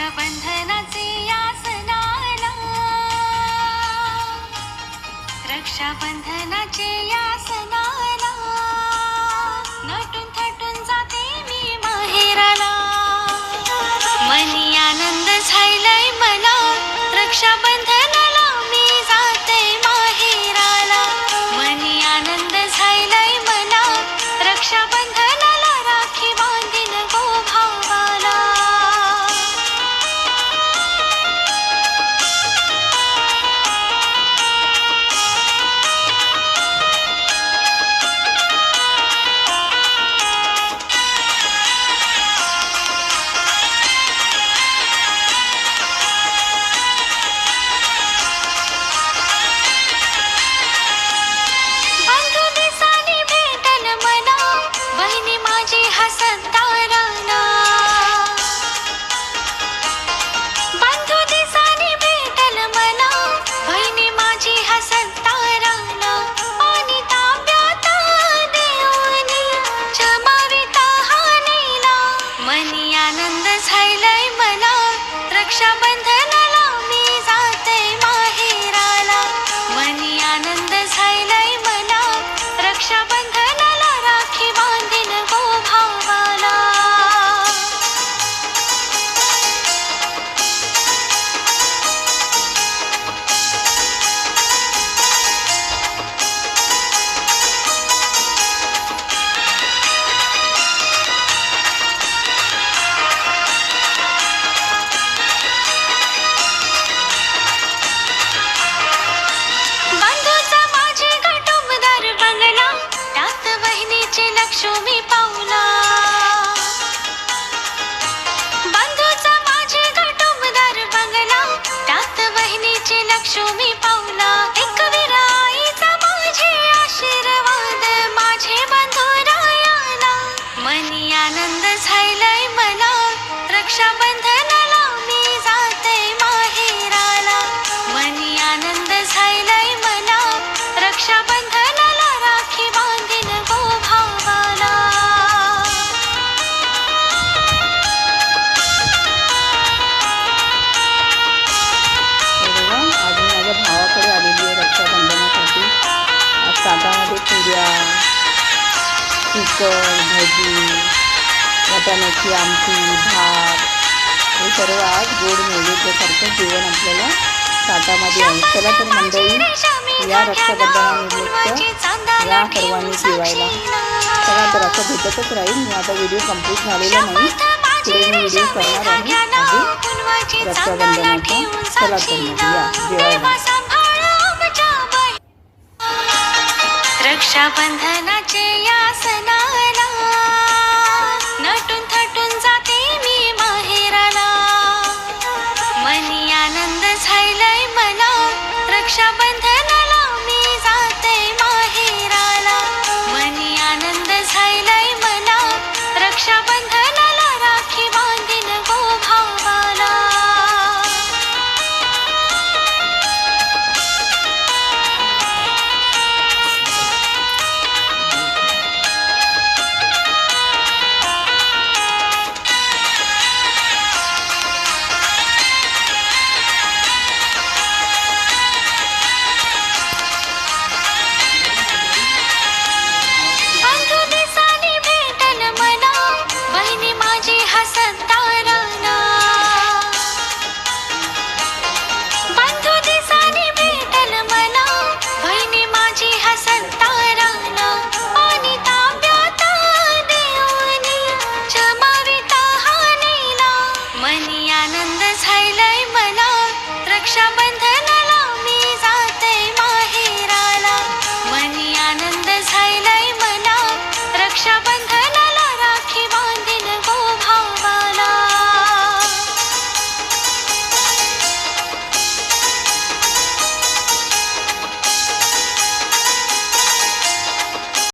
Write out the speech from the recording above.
रक्षाबंधनाचे बंधनाचे यासनाला रक्षाबंधनाचे नटून थटून जाते मी माहेराला. मनी आनंद झालाय मला. रक्षाबंधन आणि आनंद झालाय मला रक्षाबंधन show me चिकन भजी वाटाण्याची आमटी भात हे सर्व आज गोड नैवेद्यासारखं जेवण आपल्याला ताटामध्ये आहे. चला तर मंडळी या रक्षाबंधनानिमित्त या सर्वांनी जेवायला. चला तर असं भेटतच राहील. मी आता व्हिडिओ कंप्लीट झालेला नाही. पुढे मी व्हिडिओ करणार आहे. आधी तर या. रक्षाबंधनाचे